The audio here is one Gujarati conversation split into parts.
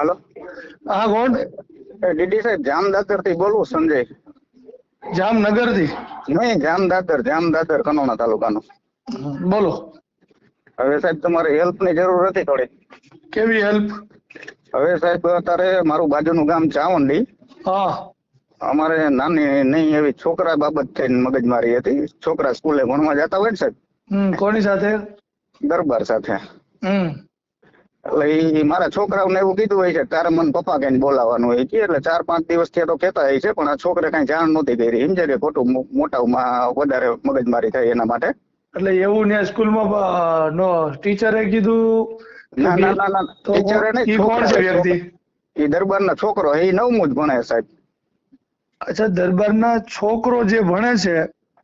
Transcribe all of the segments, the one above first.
હાલો. હા કોણ? ડીડી સાહેબ જામદાદરથી બોલું સંજય. જામનગરથી નહીં જામદાદર જામદાદર કનોણા તાલુકાનો. બોલો. હવે સાહેબ તમારે હેલ્પની જરૂર હતી થોડી. કેવી હેલ્પ? હવે સાહેબ અત્યારે મારું બાજુનું ગામ ચાવંડી. હા. અમારે નાની નહીં એવી છોકરા બાબત થઈને મગજમારી હતી. છોકરા સ્કૂલે ભણવા જતા હોય ને સાહેબ? કોની સાથે? દરબાર સાથે. હમ. એટલે મારા છોકરાઓને એવું કીધું હોય છે તારે મને પપ્પા કઈ બોલાવાનું હોય છે એટલે ચાર પાંચ દિવસથી તો કહેતા હોય છે પણ આ છોકરે કઈ જાણ નહોતી કરી. સમજે કે ખોટું મોટામાં વધારે મગજમારી થાય એના માટે. એટલે એવું ને સ્કૂલમાં નો ટીચરે કીધું ના ના ના ટીચરે નહીં, કોણ છે વ્યક્તિ? એ દરબારના છોકરો એ નવમું જ ભણે સાહેબ. અચ્છા દરબારના છોકરો જે ભણે છે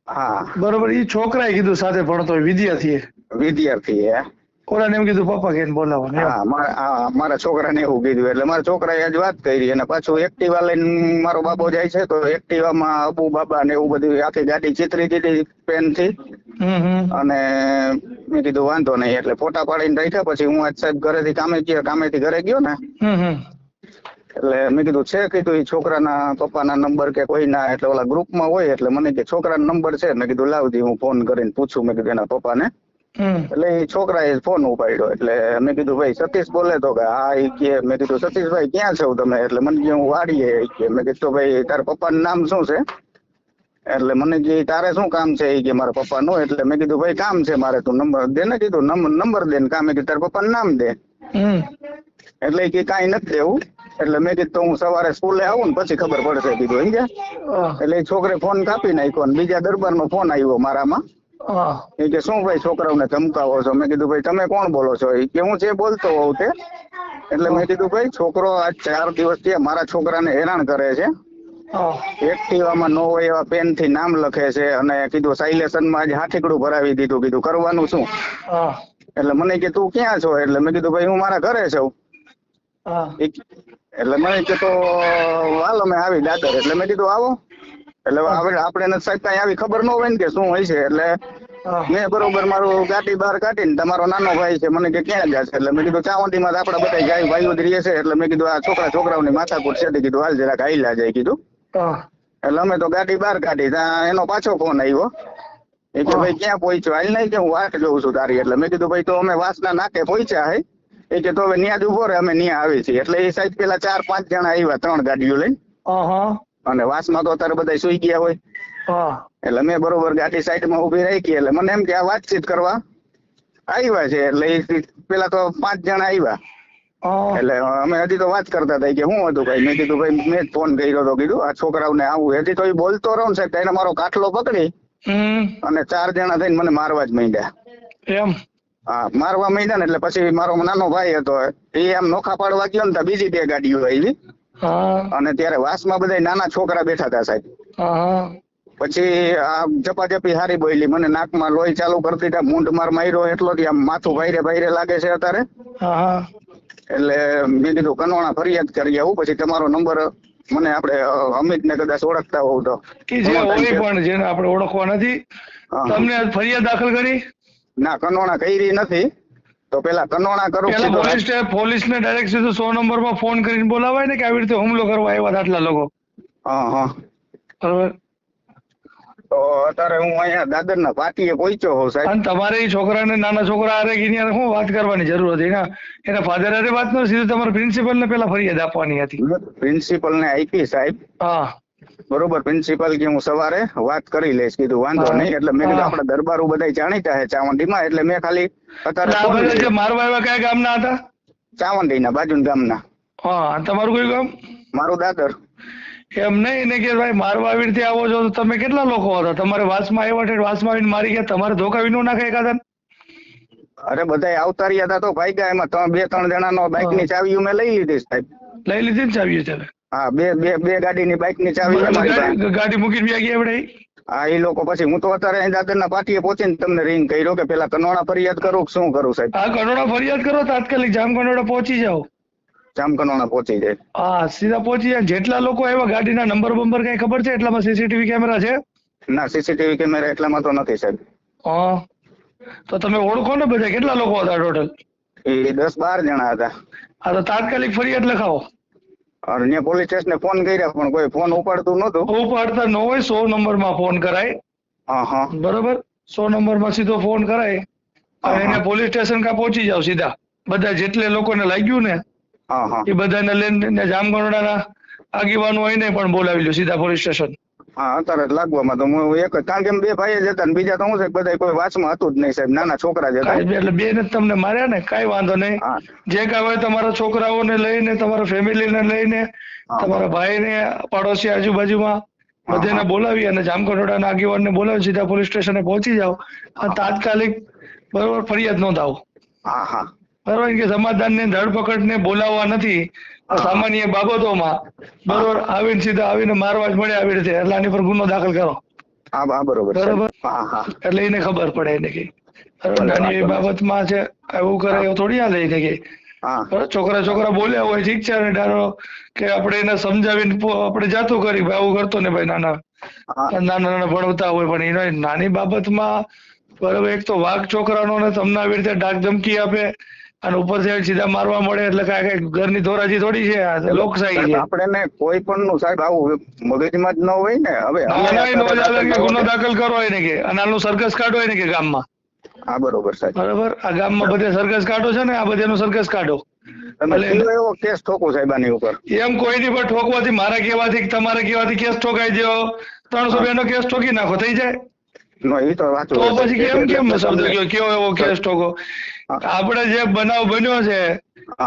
હા. બરોબર ઈ છોકરાએ કીધું સાથે ભણતો વિદ્યાર્થી વિદ્યાર્થીએ. ઓલાને એમ કીધું પપ્પા કહીને બોલાવો. હા મારા છોકરા મારા છોકરાને એવું કીધું એટલે મારા છોકરાએ આજ વાત કરી અને પાછું એક્ટિવા લઈને મારો બાબો જાય છે તો એક્ટિવામાં અબુ બાબા ને એવું બધું આખી ગાડી ચિતરી દીધી પેનથી અને મેં કીધું વાંધો નહીં. એટલે ફોટા પાડીને રાખ્યા પછી હું આજ સાહેબ ઘરેથી કામે ગયો કામેથી ઘરે ગયો ને. એટલે મેં કીધું છે કીધું એ છોકરાના પપ્પાના નંબર કે કોઈ ના એટલે ઓલા ગ્રુપમાં હોય એટલે મને કે છોકરાનો નંબર છે. મેં કીધું લાવજી હું ફોન કરીને પૂછું. મેં કીધું એના પપ્પાને. એટલે એ છોકરાએ ફોન ઉપાડ્યો. એટલે મેં કીધું ભાઈ સતીશ બોલે તો કે હા એ કે. મેં કીધું સતીશભાઈ ક્યાં છો તમે? એટલે મને કે હું વાડીએ કે. મેં કીધું ભાઈ તારા પપ્પાનું નામ શું છે? એટલે મને કે તારે શું કામ છે? એ કે મારા પપ્પાનું. એટલે મેં કીધું ભાઈ કામ છે મારે તું નંબર દે. ને કીધું નંબર નંબર દે ને કામ. કીધું તારા પપ્પાનું નામ દે. હમ. એટલે કે કઈ નથી દેવું. એટલે મેં કીધું હું સવારે સ્કૂલે આવું ને પછી ખબર પડશે. કીધું સમજ્યા? એટલે છોકરે ફોન કાપી નાખ્યો ને બીજા દરબારનો ફોન આવ્યો મારામાં. એ કે શું ભાઈ છોકરાઓને ધમકાવો છો? મેં કીધું ભાઈ તમે કોણ બોલો છો? એ કે હું જે બોલતો હોઉં તે. એટલે મેં કીધું ભાઈ છોકરો આ ચાર દિવસથી મારા છોકરાને હેરાન કરે છે. એક્ટિવામાં ન હોય એવા પેનથી નામ લખે છે અને કીધું સાયલેશનમાં આજે હાથીકડું ભરાવી દીધું. કીધું કરવાનું શું? એટલે મને કે તું ક્યાં છો? એટલે મેં કીધું ભાઈ હું મારા ઘરે છું. એટલે મને કે તો વાલ અમે આવી દાદર. એટલે મેં કીધું આવો. એટલે આપણે સાહેબ કાંઈ આવી ખબર ન હોય ને કે શું હોય છે. એટલે મેં બરોબર મારું ગાડી બહાર કાઢીને તમારો નાનો ભાઈ છે મને કે ક્યાં જશે એટલે મેં કીધું ચાવંતી માં આપડા બધા ગાય ભાઈઓ રહે છે. એટલે મેં કીધું આ છોકરા છોકરાઓની માથાકૂટ છે. કીધું હાલ જરાક હાઈલા જાય કીધું. એટલે અમે તો ગાડી બહાર કાઢી. ત્યાં એનો પાછો ફોન આવ્યો. એ કે ભાઈ ક્યાં પહોંચ્યો? હાલ નહીં કે હું વાટ જોઉં છું તારી. એટલે મેં કીધું ભાઈ તો અમે વાસના નાકે પહોંચ્યા હે. એ કે તો હવે ન્યા જ ઊભો રહે અમે ન્યા આવી છીએ. એટલે એ સાઈડ પેલા ચાર પાંચ જણા આવ્યા ત્રણ ગાડીઓ લઈને. અને વાસમાં તો અત્યારે બધા સુઈ ગયા હોય. એટલે મેં બરોબર ગાડી સાઈડમાં ઊભી રાખી એટલે મને એમ કે આ વાતચીત કરવા આવ્યા છે એટલે પેલા તો પાંચ જણા આવ્યા. એટલે અમે હજી તો વાત કરતા હતા કે હું હતું ભાઈ? મેં કીધું ભાઈ મેં ફોન કર્યો હતો કીધું આ છોકરાઓને આવું હજી તો એ બોલતો રહો ને સાહેબ એને મારો કાટલો પકડી અને ચાર જણા થઈને મને મારવા જ માંડ્યા. એમ? હા મારવા માંડ્યા ને એટલે પછી મારો નાનો ભાઈ હતો એ આમ નોખા પાડવા ગયો ને બીજી બે ગાડીઓ આવી. અને ત્યારે વાસમાં બધા નાના છોકરા બેઠા હતા સાહેબ. પછી આ ઝપાઝપી હારી બોલી મને નાકમાં લોહી ચાલુ કરતી હતા મૂંઢ માર માર્યો એટલો આમ માથું ભાઈરે ભાઈરે લાગે છે અત્યારે. એટલે મેં કીધું કનોણા ફરિયાદ કરી આવું પછી તમારો નંબર મને આપણે અમિત ને કદાચ ઓળખતા હોવ તો. કે જે હોય પણ જેને આપણે ઓળખવા નથી તમને ફરિયાદ દાખલ કરી? ના કનોણા કરી નથી. તો પેલા કનોણા કરું પેલા પોલીસ પોલીસ ને ડાયરેક્ટ સીધો સો નંબરમાં ફોન કરીને બોલાવાય ને કે આવી રીતે હુમલો કરવા આવ્યા હતા આટલા લોકો. હા હા. બરોબર? તો અત્યારે હું અહીંયા દાદર ના પાટીએ પહોંચ્યો હોઉં સાહેબ. અને તમારે એ છોકરાને નાના છોકરા હારે ગીની શું વાત કરવાની જરૂર હતી? એના એના ફાધર હારે વાત ન સીધું તમારે પ્રિન્સિપલ ને પેલા ફરિયાદ આપવાની હતી. પ્રિન્સિપલ ને આપી સાહેબ. હા. બરોબર પ્રિન્સિપલ કે હું સવારે વાત કરી લઈશ કીધું વાંધો નહીં એટલે મેં કીધું. આપણા દરબારો બધા જાણીતા છે ચાવંડીમાં એટલે મેં ખાલી અત્યારે મારવા આવ્યા કયા ગામના હતા? ચાવંડીના બાજુના ગામના. હા તમારું કયું ગામ? મારું દાદર. એમ નહીં ને કે ભાઈ મારવા આવી રીતે આવો છો તો તમે કેટલા લોકો હતા? તમારે વાસમાં આવ્યા છે વાસમાં આવીને મારી ગયા તમારે ધોકાવી વિનો નાખે એકાદા અરે બધા આવતા રહ્યા હતા તો ભાઈ ગયા એમાં બે ત્રણ જણા નો બાઇકની ચાવી મેં લઈ લીધી સાહેબ. લઈ લીધી ને ચાવી અત્યારે હા બે બે બે ગાડીની બાઇકની ચાવી છે પાસે. ગાડી મૂકીને વ્યા ગયા આપણે હા એ લોકો પછી હું તો અત્યારે અહીં દાદરના પાટીએ પહોંચીને તમને રિંગ કર્યો કે પેલા કનોડા ફરિયાદ કરું કે શું કરું સાહેબ? આ કનોડા ફરિયાદ કરો તાત્કાલિક જામ કનોડા પહોંચી જાઓ. જામ કનોડા પહોંચી જાય. હા સીધા પહોંચી જાય. જેટલા લોકો આવ્યા ગાડીના નંબર બંબર કઈ ખબર છે? એટલામાં સીસીટીવી કેમેરા છે? ના સીસીટીવી કેમેરા એટલામાં તો નથી સાહેબ. હા. તો તમે ઓળખો ને બધા કેટલા લોકો હતા ટોટલ એ દસ બાર જણા હતા. હા તો તાત્કાલિક ફરિયાદ લખાવો. અને ત્યાં પોલીસ સ્ટેશને ફોન કર્યા પણ કોઈ ફોન ઉપાડતું નહોતું. ઉપાડતા ન હોય સો નંબરમાં ફોન કરાય. હા હા બરોબર? સો નંબરમાં સીધો ફોન કરાય. અને એને પોલીસ સ્ટેશન કા પહોંચી જાવ સીધા. બધા જેટલે લોકોને લાગ્યું ને હા હા એ બધાને લઈને ને જામગઢડાના આગેવાનો હોય ને પણ બોલાવી લ્યો સીધા પોલીસ સ્ટેશન હા અત્યારે લાગવામાં તો હું એક કારણ કે બે ભાઈ જ હતા ને બીજા તો હું છે બધા કોઈ વાંચમાં હતું જ નહીં સાહેબ. નાના છોકરા જ હતા. એટલે બે ને તમને માર્યા ને? કઈ વાંધો નહીં. જે કાંઈ હોય તમારા છોકરાઓને લઈને તમારા ફેમિલીને લઈને. તમારા ભાઈને પાડોશી આજુબાજુમાં બધાને બોલાવી અને જામકંડોળાના આગેવાનને બોલાવી સીધા પોલીસ સ્ટેશને પહોંચી જાઓ. અને તાત્કાલિક બરોબર ફરિયાદ નોંધાવો. હા હા. બરોબર? કે સમાધાનને ધરપકડને બોલાવવા નથી. આ સામાન્ય બાબતોમાં બરોબર આવીને સીધા આવીને મારવા જ મળે આવી રીતે. એટલે આની પર ગુનો દાખલ કરો. હા હા બરોબર બરોબર. એટલે એને ખબર પડે એને કે. નાની એ બાબતમાં છે એવું કરે એવું થોડી હાલે એને કે છોકરા છોકરા બોલ્યા હોય ઠીક છે અને ડારો કે આપણે એને સમજાવીને આપણે જાતું કરી ભાઈ આવું કરતો ને ભાઈ નાના. નાના નાના ભણવતા હોય પણ એનો નાની બાબતમાં બરોબર એક તો વાઘ છોકરાનો ને તમને આવી રીતે ડાક ધમકી આપે અને ઉપરથી સીધા મારવા મળે એટલે કાંઈ કઈ ઘરની ધોરાજી થોડી છે આ લોકશાહી છે. આપણે ને કોઈ પણ નું સાહેબ આવું મગજમાં જ ન હોય ને હવે ગુનો દાખલ કરો એને કે અને આનું સરઘસ કાઢો એને કે ગામમાં. હા બરોબર સાહેબ. બરોબર? આ ગામમાં બધે સરઘસ કાઢો છે ને આ બધાનું સરઘસ કાઢો. એવો કેસ ઠોકો સાહેબ આની ઉપર? એમ કોઈની પર ઠોકવાથી મારા કહેવાથી તમારે કહેવાથી કેસ ઠોકાઈ દો ત્રણસો બે નો કેસ ઠોકી નાખો થઈ જાય. તો પછી કેમ કેમ શબ્દ કયો કેવો એવો કેસ ઠોકો. આપણે જે બનાવ બન્યો છે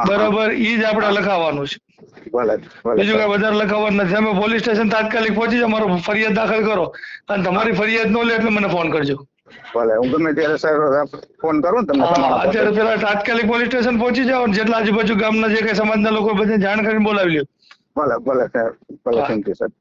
બરોબર ઈ જ આપણે લખાવાનું છે. બીજું કઈ વધારે લખાવવાનું નથી. તમે પોલીસ સ્ટેશન તાત્કાલિક પહોંચી જાઓ મારો ફરિયાદ દાખલ કરો. અને તમારી ફરિયાદ નો લે એટલે મને ફોન કરજો. ભલે હું ગમે ત્યારે સાહેબ ફોન કરું ને તમને અત્યારે પેલા તાત્કાલિક પોલીસ સ્ટેશન પહોંચી જાઓ જેટલા આજુબાજુ ગામના જે કઈ સમાજના લોકો બધે જાણ કરીને બોલાવી લ્યો. ભલે ભલે સાહેબ ભલે થેન્ક યુ સાહેબ.